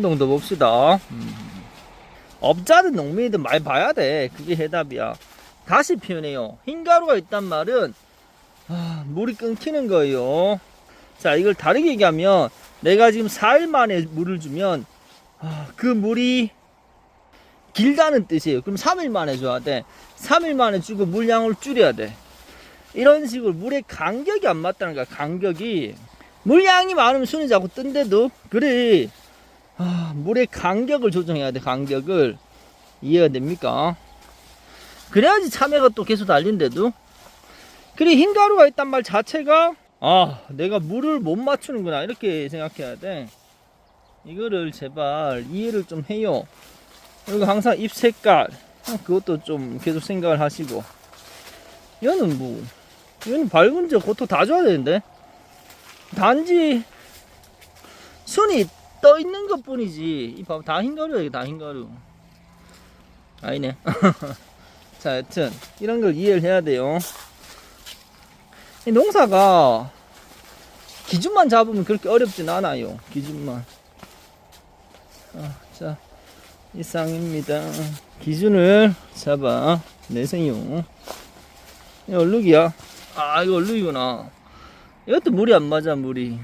운동도 봅시다. 음. 업자든 농민이든 말 봐야 돼. 그게 해답이야. 다시 표현해요. 흰가루가 있단 말은 아, 물이 끊기는 거예요. 자, 이걸 다르게 얘기하면 내가 지금 4일 만에 물을 주면 아, 그 물이 길다는 뜻이에요. 그럼 3일 만에 줘야 돼. 3일 만에 주고 물량을 줄여야 돼. 이런 식으로 물의 간격이 안 맞다는 거야. 간격이 물량이 많으면 순이 자꾸 뜬데도 그래 아, 물의 간격을 조정해야 돼. 간격을. 이해가 됩니까? 그래야지 참외가 또 계속 달린데도. 그래 흰가루가 있단 말 자체가 아 내가 물을 못 맞추는구나 이렇게 생각해야 돼. 이거를 제발 이해를 좀 해요. 그리고 항상 잎 색깔 어, 그것도 좀 계속 생각을 하시고. 얘는 뭐 얘는 밝은 저 고토 다 줘야 되는데. 단지 순이 떠 있는 것 뿐이지. 이 봐봐 다 흰가루야 이게 다 흰가루. 아니네. 자 여튼 이런 걸 이해를 해야 돼요. 이 농사가 기준만 잡으면 그렇게 어렵진 않아요. 기준만. 아, 자 이상입니다. 기준을 잡아 내세요. 이 얼룩이야. 아 이거 얼룩이구나. 이것도 물이 안 맞아 물이